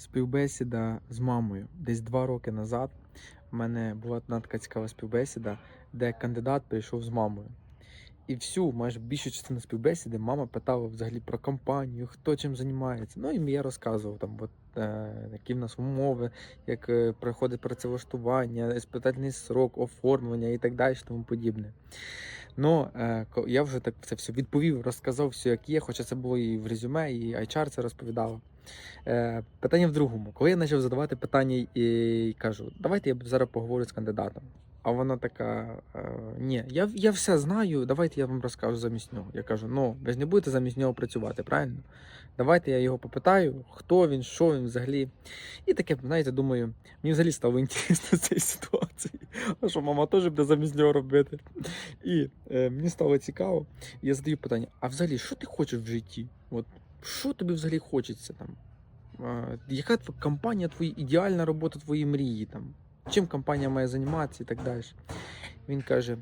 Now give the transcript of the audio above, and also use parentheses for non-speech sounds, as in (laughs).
співбесіда з мамою. Десь два роки назад в мене була одна така цікава співбесіда, де кандидат прийшов з мамою. І всю, майже більшу частину співбесіди, мама питала взагалі про компанію, хто чим займається. Ну і я розказував там, от, е, які в нас умови, як е, проходить працевлаштування, іспитальний срок, оформлення і так далі, тому подібне. Ну, я вже так це все відповів, розказав все, як є, хоча це було і в резюме, і HR це розповідало. Е, питання в другому. Коли я почав задавати питання і кажу, давайте я зараз поговорю з кандидатом. А вона така: е, ні, я, я все знаю, давайте я вам розкажу замість нього. Я кажу, ну ви ж не будете замість нього працювати, правильно? Давайте я його попитаю, хто він, що він взагалі. І таке, знаєте, думаю, мені взагалі стало (laughs) інтересно цієї ситуації. А (laughs) що мама теж буде замість нього робити? І е, мені стало цікаво. Я задаю питання: а взагалі, що ти хочеш в житті? От що тобі взагалі хочеться там? Е, яка твоя компанія твоя ідеальна робота твої мрії там? Чим компанія має займатися і так далі. Він каже: